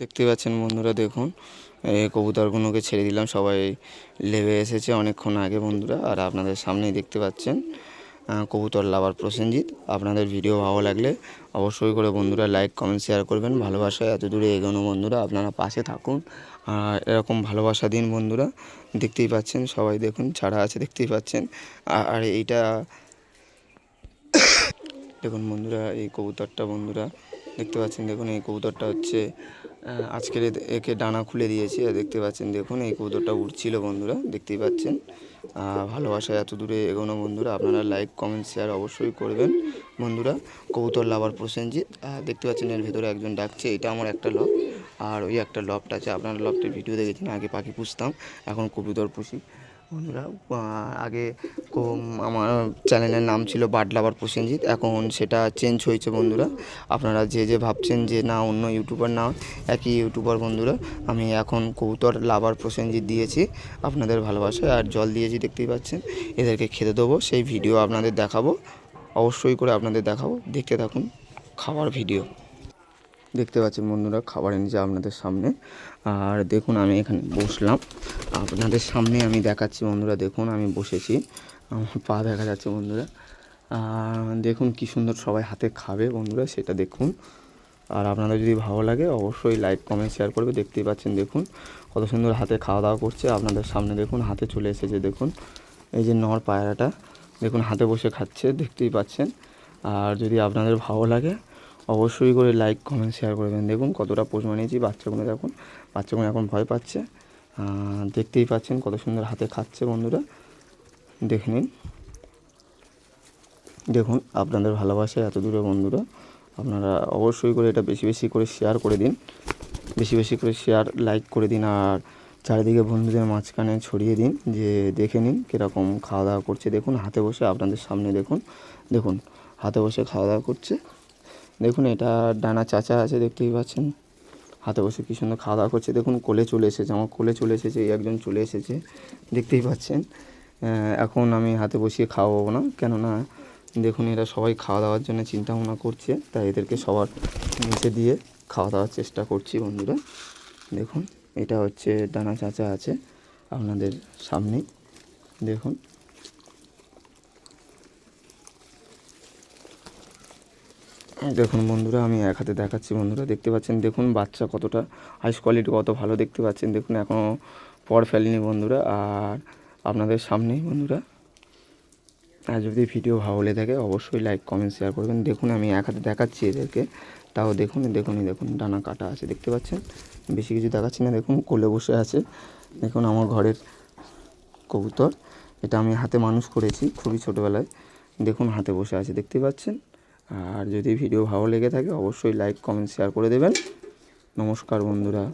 দেখতে পাচ্ছেন বন্ধুরা, দেখুন। এই কবুতরগুলোকে ছেড়ে দিলাম, সবাই লেবে এসেছে অনেকক্ষণ আগে বন্ধুরা, আর আপনাদের সামনেই দেখতে পাচ্ছেন কবুতর লাভার প্রসেনজিৎ। আপনাদের ভিডিও ভালো লাগলে অবশ্যই করে বন্ধুরা লাইক, কমেন্ট, শেয়ার করবেন। ভালোবাসায় এত দূরে এগোনো বন্ধুরা, আপনারা পাশে থাকুন। আর এরকম ভালোবাসা দিন বন্ধুরা, দেখতেই পাচ্ছেন, সবাই দেখুন, ছাড়া আছে, দেখতেই পাচ্ছেন। আর এইটা দেখুন বন্ধুরা, এই কবুতরটা বন্ধুরা, দেখতে পাচ্ছেন, দেখুন, এই কবুতরটা হচ্ছে আজকের একে ডানা খুলে দিয়েছি, আর দেখতে পাচ্ছেন, দেখুন, এই কবুতরটা উঠছিল বন্ধুরা, দেখতেই পাচ্ছেন। ভালোবাসা এত দূরে এগোনো বন্ধুরা, আপনারা লাইক কমেন্ট শেয়ার অবশ্যই করবেন বন্ধুরা। কবুতর লাভার প্রসেনজিৎ দেখতে পাচ্ছেন এর ভেতরে একজন ডাকছে, এটা আমার একটা লব আর ওই একটা লবটা আছে। আপনারা লবটির ভিডিও দেখেছেন, আগে পাখি পুষতাম, এখন কবুতর পুষি। বন্ধুরা আগে আমার চ্যানেলের নাম ছিল বার্ড লাভার প্রসেনজিৎ, এখন সেটা চেঞ্জ হয়েছে বন্ধুরা। আপনারা যে যে ভাবছেন যে না, অন্য ইউটিউবার না, একই ইউটিউবার বন্ধুরা, আমি এখন কবুতর লাভার প্রসেনজিৎ দিয়েছি আপনাদের ভালোবাসায়। আর জল দিয়েছি দেখতেই পাচ্ছেন, এদেরকে খেতে দেবো, সেই ভিডিও আপনাদের দেখাবো, অবশ্যই করে আপনাদের দেখাবো। দেখতে থাকুন খাবার ভিডিও। দেখতে পাচ্ছেন বন্ধুরা, খাবার এনেছে আপনাদের সামনে। আর দেখুন, আমি এখানে বসলাম। আপনাদের সামনে আমি দেখাচ্ছি বন্ধুরা, দেখুন, আমি বসেছি। আমার পা দেখা যাচ্ছে বন্ধুরা। দেখুন, কি সুন্দর সবাই হাতে খাবে বন্ধুরা, সেটা দেখুন। আর আপনাদের যদি ভালো লাগে, অবশ্যই লাইক, কমেন্ট, শেয়ার করবে। দেখতেই পাচ্ছেন, দেখুন, কত সুন্দর হাতে খাওয়া দাওয়া করছে। আপনাদের সামনে, দেখুন, হাতে চলে এসেছে, দেখুন। এই যে নর পায়রাটা, দেখুন, হাতে বসে খাচ্ছে, দেখতেই পাচ্ছেন। আর যদি আপনাদের ভালো লাগে অবশ্যই করে লাইক কমেন্ট শেয়ার করবেন দেখুন কতটা পোষ বানিয়েছি, বাচ্চাগুলো দেখুন, বাচ্চাগুলো এখন ভয় পাচ্ছে। দেখতেই পাচ্ছেন কত সুন্দর হাতে খাচ্ছে বন্ধুরা। দেখে নিন। দেখুন আপনাদের ভালোবাসায় এত দূরে বন্ধুরা। আপনারা অবশ্যই করে এটা বেশি বেশি করে শেয়ার করে দিন। বেশি বেশি করে শেয়ার লাইক করে দিন আর চারিদিকে বন্ধুদের মাঝখানে ছড়িয়ে দিন যে দেখে নিন কীরকম খাওয়া দাওয়া করছে। দেখুন হাতে বসে আপনাদের সামনে দেখুন। দেখুন, হাতে বসে খাওয়া দাওয়া করছে। দেখুন, এটা ডানা চাচা আছে, দেখতেই পাচ্ছেন। হাতে বসে কী সুন্দর খাওয়া দাওয়া করছে। দেখুন, কোলে চলে এসেছে, আমার কোলে চলে এসেছে একজন চলে এসেছে, দেখতেই পাচ্ছেন। এখন আমি হাতে বসিয়ে খাওয়াবো না, কেননা দেখুন, এরা সবাই খাওয়া দাওয়ার জন্য চিন্তা ভাবনা করছে, তাই এদেরকে সবার নিচে দিয়ে খাওয়া দাওয়ার চেষ্টা করছি, বন্ধুরা। দেখুন, এটা হচ্ছে ডানা চাচা আছে, আপনাদের সামনেই। দেখুন দেখুন বন্ধুরা, আমি এক হাতে দেখাচ্ছি বন্ধুরা, দেখতে পাচ্ছেন, দেখুন বাচ্চা কতটা হাইস কোয়ালিটি কত ভালো দেখতে পাচ্ছেন, দেখুন এখনও পর ফেলেনি বন্ধুরা, আর আপনাদের সামনেই বন্ধুরা, আর যদি ভিডিও ভালো লেগে থাকে, অবশ্যই লাইক কমেন্ট শেয়ার করবেন। দেখুন, আমি এক হাতে দেখাচ্ছি এদেরকে, তাও দেখুন দেখুনই দেখুন, ডানা কাটা আছে, দেখতে পাচ্ছেন? বেশি কিছু দেখাচ্ছি না, দেখুন, কোলে বসে আছে, দেখুন আমার ঘরের কবুতর, এটা আমি হাতে মানুষ করেছি খুবই ছোটোবেলায়, দেখুন হাতে বসে আছে, দেখতে পাচ্ছেন? আর যদি ভিডিও ভালো লেগে থাকে অবশ্যই লাইক কমেন্ট শেয়ার করে দেবেন। নমস্কার বন্ধুরা।